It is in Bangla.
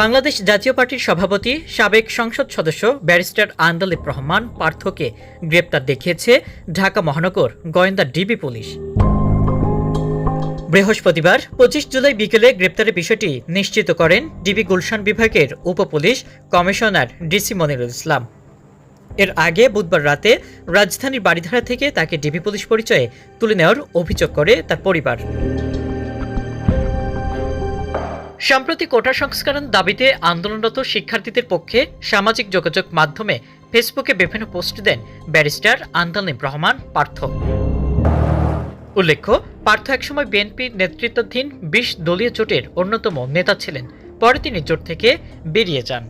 বাংলাদেশ জাতীয় পার্টির সভাপতি, সাবেক সংসদ সদস্য ব্যারিস্টার আন্দালিব রহমান পার্থকে গ্রেপ্তার দেখিয়েছে ঢাকা মহানগর গোয়েন্দা ডিবি পুলিশ। বৃহস্পতিবার পঁচিশ জুলাই বিকেলে গ্রেপ্তারের বিষয়টি নিশ্চিত করেন ডিবি গুলশান বিভাগের উপপুলিশ কমিশনার ডিসি মনিরুল ইসলাম। এর আগে বুধবার রাতে রাজধানীর বাড়িধারা থেকে তাকে ডিবি পুলিশ পরিচয়ে তুলে নেওয়ার অভিযোগ করে তার পরিবার। সম্প্রতি কোটা সংস্করণ দাবিতে আন্দোলনরত শিক্ষার্থীদের পক্ষে সামাজিক যোগাযোগ মাধ্যমে ফেসবুকে বিভিন্ন পোস্ট দেন ব্যারিস্টার আন্দালিম রহমান পার্থ। উল্লেখ্য, পার্থ একসময় বিএনপির নেতৃত্বাধীন বিশ দলীয় জোটের অন্যতম নেতা ছিলেন। পরে তিনি জোট থেকে বেরিয়ে যান।